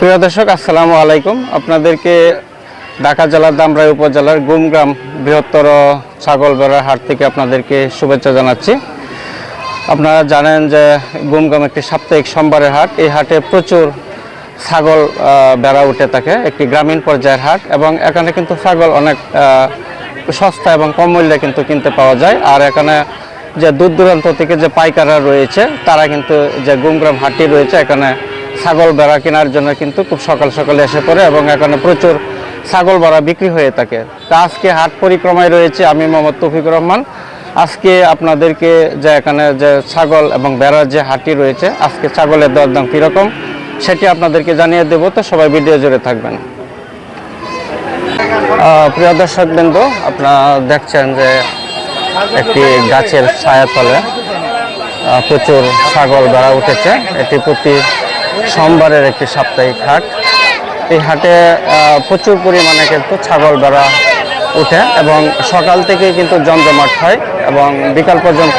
প্রিয় দর্শক, আসসালামু আলাইকুম। আপনাদেরকে ঢাকা জেলার দামরাই উপজেলার গুমগ্রাম বৃহত্তর ছাগল বেড়ার হাট থেকে আপনাদেরকে শুভেচ্ছা জানাচ্ছি। আপনারা জানেন যে গুমগ্রাম একটি সাপ্তাহিক সোমবারের হাট। এই হাটে প্রচুর ছাগল বেড়া উঠে থাকে। একটি গ্রামীণ পর্যায়ের হাট এবং এখানে কিন্তু ছাগল অনেক সস্তা এবং কম মূল্যে কিন্তু কিনতে পাওয়া যায়। আর এখানে যে দূর দূরান্ত থেকে যে পাইকাররা রয়েছে, তারা কিন্তু যে গুমগ্রাম হাটটি রয়েছে, এখানে ছাগল বেড়া কেনার জন্য কিন্তু খুব সকাল সকালে এসে পড়ে এবং এখানে প্রচুর ছাগল বেড়া বিক্রি হয়ে থাকে। তা আজকে হাট পরিক্রমায় রয়েছে আমি মোহাম্মদ তৌফিকুর রহমান। আজকে আপনাদেরকে যে এখানে যে ছাগল এবং বেড়ার যে হাটটি রয়েছে, আজকে ছাগলের দরদাম কীরকম সেটি আপনাদেরকে জানিয়ে দেবো। তো সবাই ভিডিও জুড়ে থাকবেন। প্রিয় দর্শক বিন্দু আপনারা দেখছেন যে একটি গাছের ছায়াতলে প্রচুর ছাগল বেড়া উঠেছে। এটি প্রতি সোমবারের একটি সাপ্তাহিক হাট। এই হাটে প্রচুর পরিমাণে কিন্তু ছাগল বেড়া উঠে এবং সকাল থেকে কিন্তু জমজমাট হয় এবং বিকাল পর্যন্ত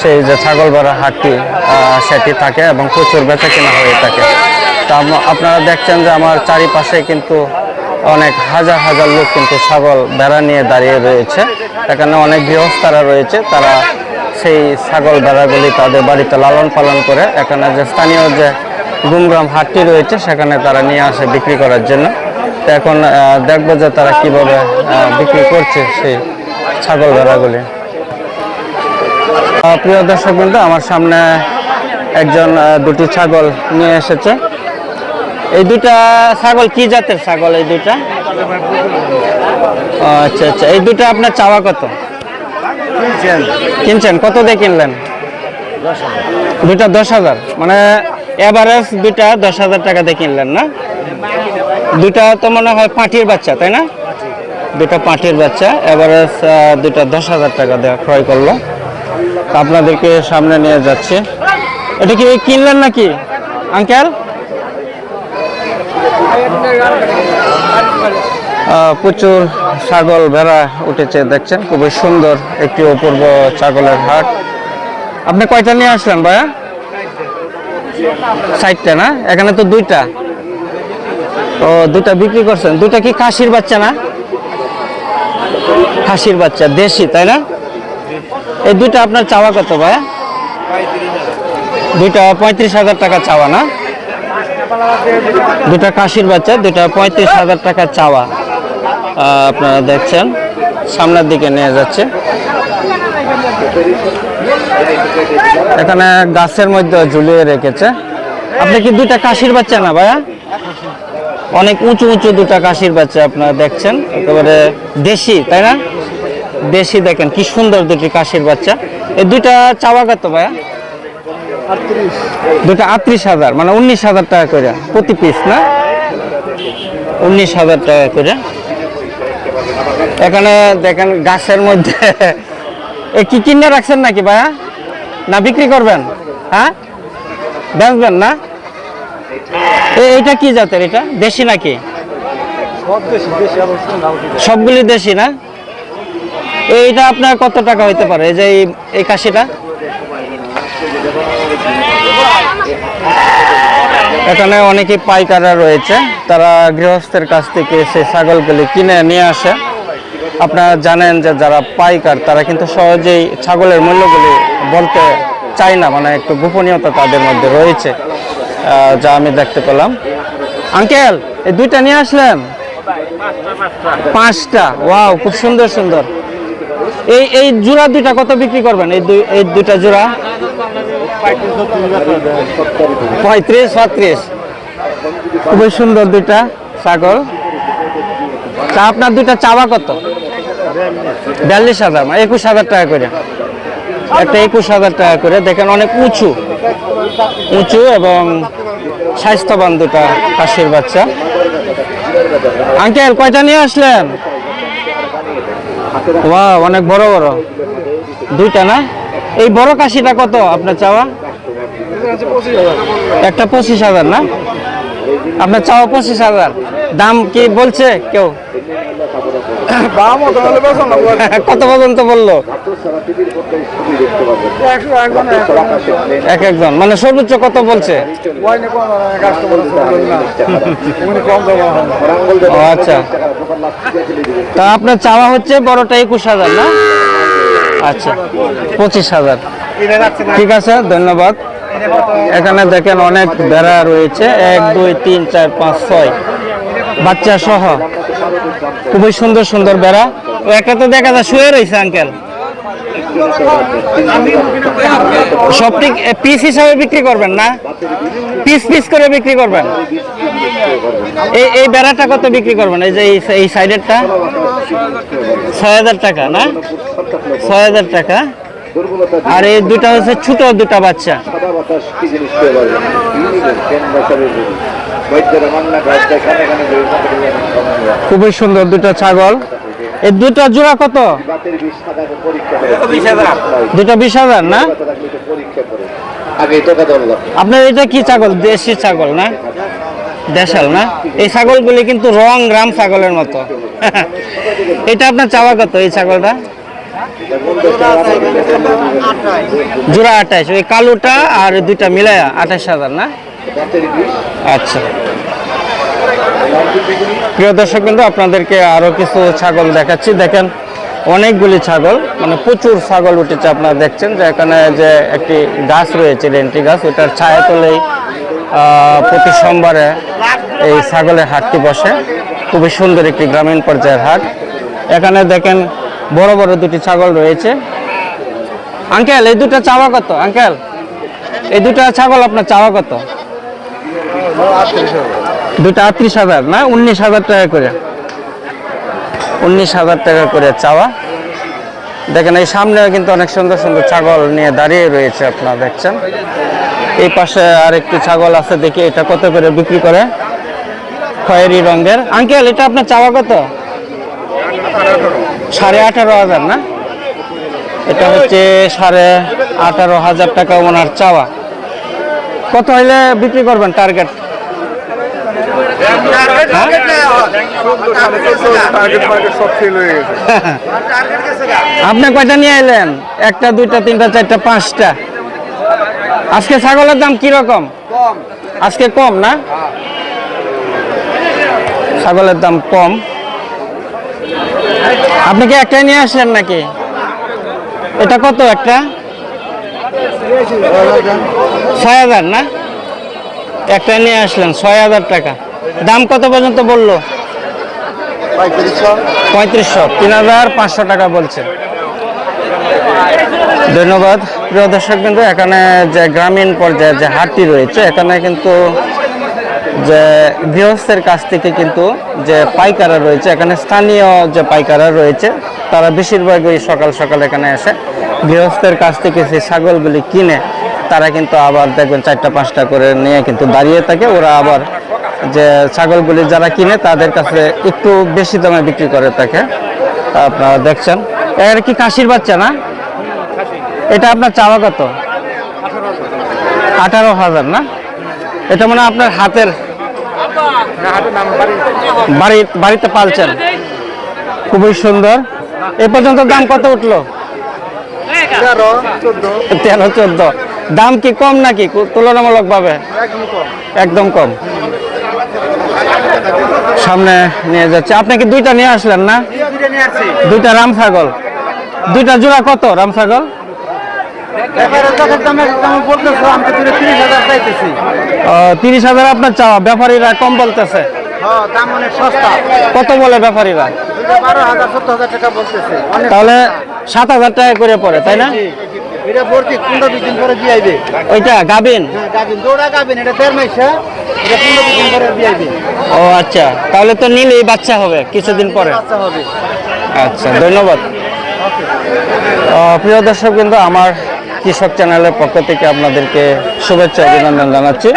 সেই যে ছাগল বেড়া হাটটি সেটি থাকে এবং প্রচুর বেচা কেনা হয়ে থাকে। তা আপনারা দেখছেন যে আমার চারিপাশে কিন্তু অনেক হাজার হাজার লোক কিন্তু ছাগল বেড়া নিয়ে দাঁড়িয়ে রয়েছে। এখানে অনেক গৃহস্থরা রয়েছে, তারা সেই ছাগল বেড়াগুলি তাদের বাড়িতে লালন পালন করে। এখানে যে স্থানীয় যে গুমগ্রাম হাটটি রয়েছে সেখানে তারা নিয়ে আসে বিক্রি করার জন্য। তো এখন দেখব যে তারা কীভাবে বিক্রি করছে সেই ছাগল বেড়াগুলি আহ, প্রিয় দর্শক বিন্দু আমার সামনে একজন দুটি ছাগল নিয়ে এসেছে। এই দুটা ছাগল কি জাতের ছাগল এই দুটা? আচ্ছা আচ্ছা এই দুটো আপনার চাওয়া কত? কিনছেন কত দিয়ে কিনলেন? দুটা দশ হাজার মানে এভারেজ দুটা দশ হাজার টাকা দিয়ে কিনলেন না? দুটা তো মনে হয় পাঁঠির বাচ্চা, তাই না? দুটা পাঁঠির বাচ্চা, এভারেজ দুটা দশ হাজার টাকা দেওয়া ক্রয় করল। আপনাদেরকে সামনে নিয়ে যাচ্ছে। এটা কি কিনলেন নাকি, আঙ্কেল? প্রচুর ছাগল ভেড়া উঠেছে, দেখছেন? খুবই সুন্দর একটি অপূর্ব ছাগলের হাট। আপনি কয়টা নিয়ে আসলেন ভাইয়া? ষাটটা না? এখানে তো দুইটা। ও দুটা বিক্রি করছেন। দুটা কি খাসির বাচ্চা না? খাসির বাচ্চা, দেশি, তাই না? এই দুইটা আপনার চাওয়া কত ভাইয়া? দুইটা পঁয়ত্রিশ হাজার টাকা চাওয়া না? দুটা কাশির বাচ্চা দুটা পঁয়ত্রিশ হাজার টাকা চাওয়া। আপনারা দেখছেন, সামনের দিকে নিয়ে যাচ্ছে। এখানে গাছের মধ্যে ঝুলিয়ে রেখেছে। আপনি কি দুইটা কাশির বাচ্চা না ভাইয়া? অনেক উঁচু উঁচু দুটা কাশির বাচ্চা আপনারা দেখছেন। একেবারে দেশি, তাই না? দেশি দেখেন, কি সুন্দর দুটি কাশির বাচ্চা। এই দুইটা চাওয়া কত ভাইয়া? দুটা আটত্রিশ হাজার মানে উনিশ হাজার টাকা করে। প্রতি পিস না? উনিশ হাজার টাকা করে। এখানে দেখেন গাছের মধ্যে কি কিনে রাখছেন নাকি ভাইয়া? না বিক্রি করবেন? হ্যাঁ? বেচবেন না? এইটা কি জাতের এটা? দেশি নাকি? সবগুলি দেশি না? এইটা আপনার কত টাকা হইতে পারে? এই যে এই- কাশিটা এখানে অনেকে পাইকাররা রয়েছে। তারা গৃহস্থের কাছ থেকে সেই ছাগলগুলি কিনে নিয়ে আসে। আপনারা জানেন যে যারা পাইকার, তারা কিন্তু সহজেই ছাগলের মূল্যগুলি বলতে চায় না মানে একটু গোপনীয়তা তাদের মধ্যে রয়েছে। যা আমি দেখতে পেলাম। আঙ্কেল, এই দুইটা নিয়ে আসলেন? পাঁচটা, ওয়াও, খুব সুন্দর সুন্দর। এই এই জোড়া দুইটা কত বিক্রি করবেন? এই দুই, এই দুইটা জোড়া? পঁয়ত্রিশ, ছত্রিশ। খুবই সুন্দর দুইটা ছাগল। আপনার দুইটা চাওয়া কত? বিয়াল্লিশ হাজার মানে একুশ হাজার টাকা করে। একটা একুশ হাজার টাকা করে, দেখেন অনেক উঁচু। উঁচু এবং স্বাস্থ্যবান দুটা কাশির বাচ্চা। আঙ্কেল, কয়টা নিয়ে আসলেন? ওয়া অনেক বড় বড়। দুইটা না? এই বড় কাশিটা কত আপনার চাওয়া? একটা পঁচিশ হাজার না? আপনার চাওয়া পঁচিশ হাজার। দাম কি বলছে কেউ দাম অত হলে বেতন না বলে। কত পর্যন্ত বলল? এক একজন। মানে সর্বোচ্চ কত বলছে? আচ্ছা। তা আপনার চাওয়া হচ্ছে বড়টা একুশ হাজার না? আচ্ছা পঁচিশ হাজার। ঠিক আছে ধন্যবাদ। এখানে দেখেন অনেক বেড়া রয়েছে। এক দুই তিন চার পাঁচ ছয়। বাচ্চা সহ। খুবই সুন্দর সুন্দর বেড়া। ও একটা তো দেখা যায়, শুয়ে রয়েছে আঙ্কেল সব ঠিক পিস হিসাবে বিক্রি করবেন না? পিস পিস করে বিক্রি করবেন? এই এই বেড়াটা কত বিক্রি করবেন? এই যে, এই- সাইডেরটা ছয় হাজার টাকা, না? ছয় হাজার টাকা। আর এই দুটা হচ্ছে ছোট দুটা বাচ্চা। খুবই সুন্দর দুটো ছাগল। এই দুটো জোড়া কত? দুটো বিশ হাজার। না? আগে টাকা ধরলাম। আপনার এটা কি ছাগল? দেশি ছাগল না? দেশাল না? এই ছাগলগুলি কিন্তু রং গ্রাম ছাগলের মতো। এটা আপনার চাওয়া কত এই ছাগলটা? জোড়া আঠাইশ, ওই কালোটা আর দুইটা মিলায়া আঠাইশ হাজার, না? আচ্ছা। প্রিয় দর্শক কিন্তু আপনাদেরকে আরও কিছু ছাগল দেখাচ্ছি। দেখেন, অনেকগুলি ছাগল মানে প্রচুর ছাগল উঠেছে আপনারা দেখছেন যে এখানে যে একটি গাছ রয়েছে, রেন্টি গাছ, ওটার ছায়া তলেই প্রতি সোমবারে এই ছাগলের হাটটি বসে। খুবই সুন্দর একটি গ্রামীণ পর্যায়ের হাট। এখানে দেখেন বড় বড় দুটি ছাগল রয়েছে। আঙ্কেল, এই দুটো চাওয়া কত? আঙ্কেল, এই দুটো ছাগল আপনার চাওয়া কত? দুটো আটত্রিশ হাজার, না? উনিশ হাজার টাকা করে। উনিশ হাজার টাকা করে চাওয়া। দেখেন, এই সামনে কিন্তু অনেক সুন্দর সুন্দর ছাগল নিয়ে দাঁড়িয়ে রয়েছে আপনারা দেখছেন। এই পাশে আরেকটি ছাগল আছে, দেখি এটা কত করে বিক্রি করে। খয়েরি রঙের। আঙ্কেল, এটা আপনার চাওয়া কত? সাড়ে আঠারো হাজার না? এটা হচ্ছে সাড়ে আঠারো হাজার টাকা ওনার চাওয়া। কত হইলে বিক্রি করবেন টার্গেট হয়ে। আপনি কয়টা নিয়ে এলেন একটা দুইটা তিনটা চারটা পাঁচটা। আজকে ছাগলের দাম কি রকম আজকে কম না? ছাগলের দাম কম। আপনি কি একটাই নিয়ে আসলেন নাকি? এটা কত একটা? ছয় হাজার না? একটা নিয়ে আসলেন, ছয় হাজার টাকা। দাম কত পর্যন্ত বলল? পঁয়ত্রিশশো। তিন হাজার পাঁচশো টাকা বলছে। ধন্যবাদ। প্রিয় দর্শক কিন্তু এখানে যে গ্রামীণ পর্যায়ে যে হাটটি রয়েছে, এখানে কিন্তু যে গৃহস্থের কাছ থেকে কিন্তু যে পাইকারা রয়েছে, এখানে স্থানীয় যে পাইকারা রয়েছে, তারা বেশিরভাগই সকাল সকাল এখানে এসে গৃহস্থের কাছ থেকে সেই ছাগলগুলি কিনে, তারা কিন্তু আবার দেখবেন চারটা, পাঁচটা করে নিয়ে কিন্তু দাঁড়িয়ে থাকে। ওরা আবার যে ছাগলগুলি যারা কিনে, তাদের কাছে একটু বেশি দামে বিক্রি করে থাকে। আপনারা দেখছেন। এর কি কাশির বাচ্চা না? এটা আপনার চাওয়া কত? আঠারো হাজার না? এটা মানে আপনার হাতের বাড়ি, বাড়িতে পালছেন। খুবই সুন্দর। এ পর্যন্ত দাম কত উঠল? তেরো, চোদ্দ। দাম কি কম নাকি? তুলনামূলক ভাবে? একদম কম একদম কম। সামনে নিয়ে যাচ্ছে। আপনি কি দুইটা নিয়ে আসলেন না? দুইটা রাম ছাগল। দুইটা জোড়া কত রাম ছাগল? তিরিশ হাজার আপনার চাওয়া ব্যাপারীরা কম বলতেছে। সস্তা। কত বলে ব্যাপারীরা? তাহলে সাত হাজার টাকা করে পড়ে তাই না? এটা ভর্তি পনেরো বিশ দিন পরে দিয়ে আইবে ওইটা গাবিন? হ্যাঁ দৌড়া গাবিন এটা দেড় মাস হ্যাঁ? এটা পনেরো বিশ দিন পরে দিয়ে আইবে ও আচ্ছা। তাহলে তো নিলেই বাচ্চা হবে কিছুদিন পরে। আচ্ছা হবে। আচ্ছা ধন্যবাদ। প্রিয় দর্শক কিন্তু আমার কৃষক চ্যানেলের পক্ষ থেকে আপনাদেরকে শুভেচ্ছা অভিনন্দন জানাচ্ছি।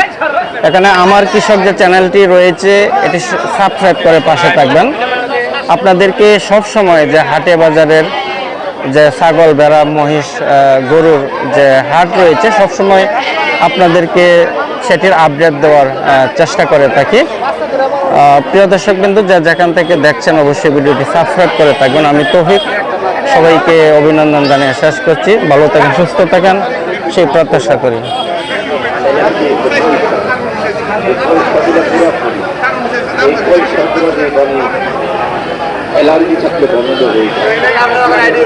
এখানে আমার কৃষক যে চ্যানেলটি রয়েছে, এটি সাবস্ক্রাইব করে পাশে থাকবেন। আপনাদেরকে সব সময় যে হাটে বাজারের যে ছাগল বেড়া মহিষ গরুর যে হাট রয়েছে সব সময় আপনাদেরকে সেটির আপডেট দেওয়ার চেষ্টা করে থাকি। প্রিয় দর্শক বিন্দু, যা যেখান থেকে দেখছেন, অবশ্যই ভিডিওটি সাবস্ক্রাইব করে থাকবেন। আমি তৌফিক সবাইকে অভিনন্দন জানিয়ে শেষ করছি। ভালো থাকেন, সুস্থ থাকেন, সেই প্রত্যাশা করি। বন্ধ হয়ে যায়